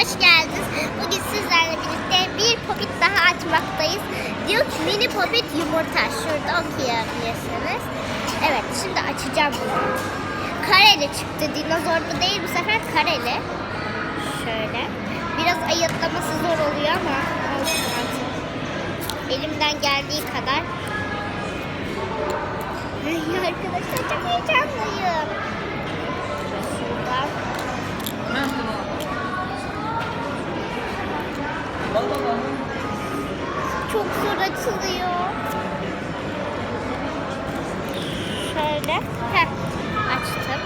hoş geldiniz. Bugün sizlerle birlikte bir popit daha açmaktayız. Diyor ki mini popit yumurta. Şurada okuyabilirsiniz. Evet şimdi açacağım bunu. Kareli çıktı. Dinozorlu değil bu sefer kareli. Şöyle. Biraz ayıtlaması zor oluyor ama olsun artık. Elimden geldiği kadar. Ay arkadaşlar çok heyecanlıyım. Çok zor açılıyor. Şöyle. Heh, açtım.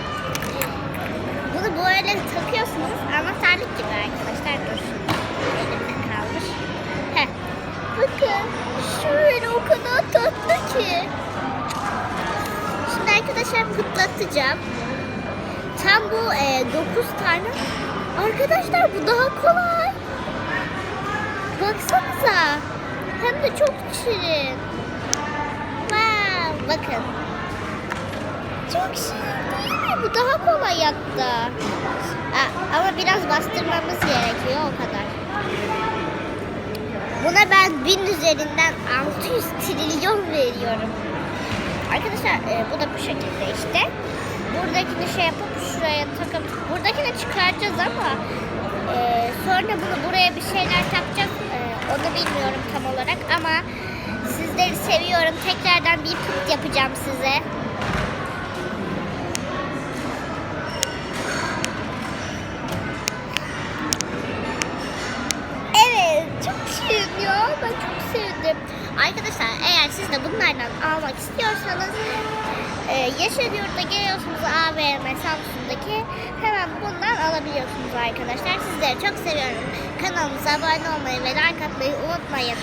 Bunu böyle takıyorsunuz. Anahtarlık gibi arkadaşlar. Dur. Elimde kalmış. Heh. Bakın. Şöyle o kadar tatlı ki. Şimdi arkadaşlar pıtlatacağım. Tam bu e, 9 tane. Arkadaşlar bu daha kolay. De çok şirin. Wow, bakın. Çok şirin değil mi? Bu daha kolay hatta. Ama biraz bastırmamız gerekiyor o kadar. Buna ben 1000 üzerinden 600 trilyon veriyorum. Arkadaşlar e, bu da bu şekilde işte. Buradakini şey yapıp şuraya takıp buradakini çıkaracağız ama e, sonra bunu buraya bir şeyler takacağız. Bilmiyorum tam olarak ama sizleri seviyorum. Tekrardan bir pıt yapacağım size. Evet, çok şirin ya. Ben çok sevdim. Arkadaşlar eğer siz de bunlardan almak istiyorsanız Yaşar Yurt'ta geliyorsunuz AVM Samsun'daki hemen bundan alabiliyorsunuz arkadaşlar. Sizleri çok seviyorum. Kanalımıza abone olmayı ve like atmayı unutmayın.